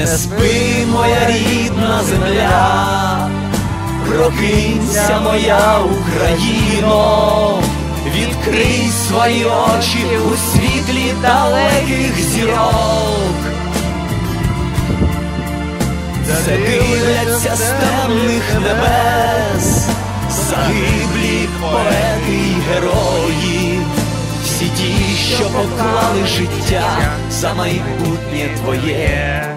Не спи, моя рідна земля, прокинься, моя Україно, відкрий свої очі у світлі далеких зірок, де дивляться з темних небес, загиблі поети й герої, всі ті, що поклали життя за майбутнє твоє.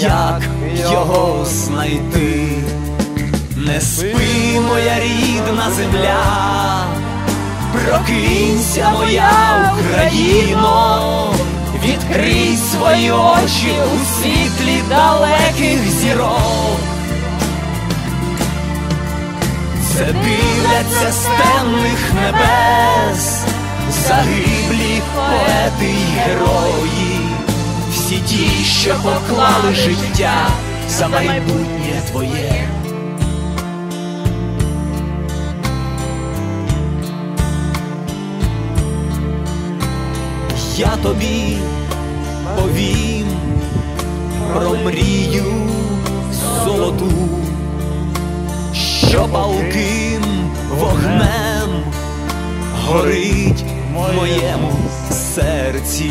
як його знайти. Не спи, моя рідна земля, прокинься, моя Україно, відкрий свої очі у світлі далеких зірок. Це дивляться з темних небес, загиблі поети й герої всі ті, що поклали життя за майбутнє твоє. Я тобі повім про мрію золоту, що палким вогнем горить в моєму серці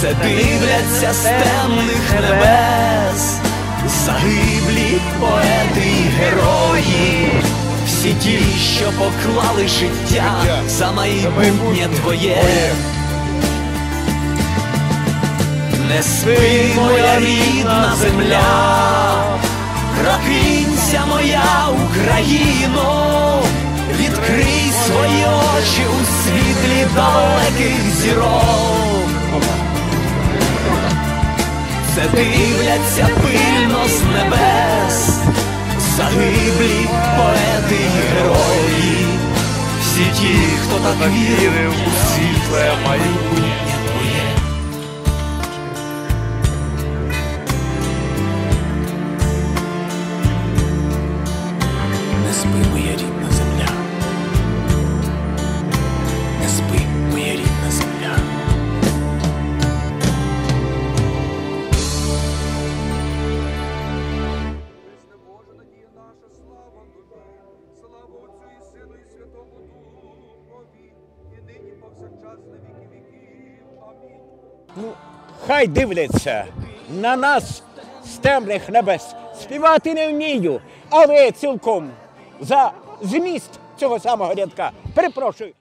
Це дивляться з темних небес, загиблі поети й герої, всі ті, що поклали життя за майбутнє твоє. Не спи, моя рідна земля, прокинься, моя Україно, відкрий свої очі у світлі далеких зірок. Це дивляться пильно з небес, загиблі поети і герої, всі ті, хто так вірив у світле майбутнє повсякчас на віки віків. Амінь. Ну, хай дивляться на нас з темних небес. Співати не вмію, але цілком за зміст цього самого рядка. Перепрошую.